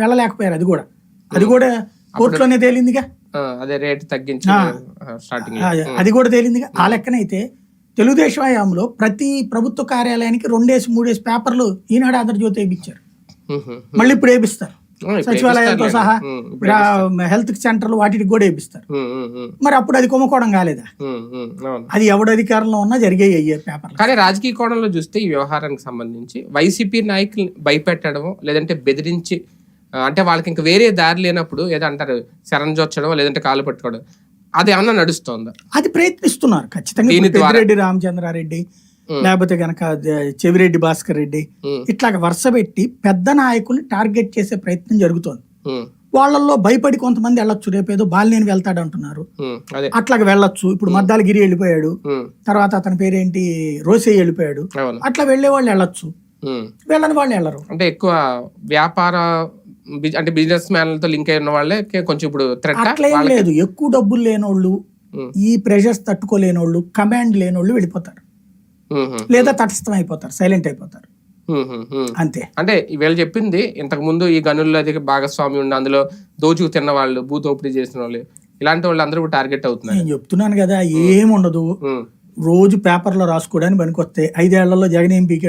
వెళ్ళలేకపోయారు అది కూడా. అది కూడా కోర్టులోనే తేలిందిగా? అదే రేట్ తగ్గించి అది కూడా తేలిందిగా? ఆ లెక్కనైతే తెలుగుదేశం హయాంలో ప్రతి ప్రభుత్వ కార్యాలయానికి రెండేసి మూడేసి పేపర్లు ఈనాడు ఆంధ్రజ్యోతి వేయించారు. మళ్ళీ ఇప్పుడు వేపిస్తారు సచివాలయాలతో సహా హెల్త్ సెంటర్లు వాటికి కూడా వేపిస్తారు మరి అప్పుడు అది కుంభకోణం కాలేదా? అది ఎవడు అధికారంలో ఉన్నా జరిగే అయ్యారు పేపర్లు. కానీ రాజకీయ కోణంలో చూస్తే ఈ వ్యవహారానికి సంబంధించి వైసీపీ నాయకుల్ని భయపెట్టడం లేదంటే బెదిరించి అంటే వాళ్ళకి ఇంకా వేరే దారి లేనప్పుడు ఏదో అంటారు శరణ్ జొచ్చడం లేదంటే కాలు పట్టుకోవడం అది ఏమన్నా నడుస్తోందా? అది ప్రయత్నిస్తున్నారు ఖచ్చితంగా పెద్దిరెడ్డి రామచంద్రారెడ్డి లేకపోతే గనక చెవిరెడ్డి భాస్కర్ రెడ్డి ఇట్లాగ వరుస పెట్టి పెద్ద నాయకుల్ని టార్గెట్ చేసే ప్రయత్నం జరుగుతోంది. వాళ్ళల్లో భయపడి కొంతమంది వెళ్ళొచ్చు రేపేదో బాలినేని వెళ్తాడు అంటున్నారు. అట్లాగ వెళ్ళొచ్చు ఇప్పుడు మద్దాలగిరి వెళ్ళిపోయాడు తర్వాత అతని పేరేంటి రోసే వెళ్ళిపోయాడు అట్లా వెళ్ళే వాళ్ళు వెళ్ళొచ్చు. వెళ్ళని వాళ్ళు వెళ్ళరు. అంటే ఎక్కువ వ్యాపార అంటే బిజినెస్ మ్యాన్లతో లింక్ అయి ఉన్న వాళ్ళే కొంచెం ఇప్పుడు లేదు. ఎక్కువ డబ్బులు లేనోళ్ళు. ఈ ప్రెషర్స్ తట్టుకోలేనోళ్ళు కమాండ్ లేనోళ్ళు వెళ్ళిపోతారు. లేదా తటస్థం అయిపోతారు. సైలెంట్ అయిపోతారు అంతే. అంటే వీళ్ళు చెప్పింది ఇంతకు ముందు ఈ గనుల్లో అది భాగస్వామి ఉండి అందులో దోచుకు తిన్న వాళ్ళు భూతోపిడీ చేసిన వాళ్ళు ఇలాంటి వాళ్ళు అందరూ టార్గెట్ అవుతున్నారు. నేను చెప్తున్నాను కదా ఏముండదు. రోజు పేపర్లో రాసుకోవడానికి పనికొస్తాయి. ఐదేళ్ళలో జగన్ ఏం పీకాడు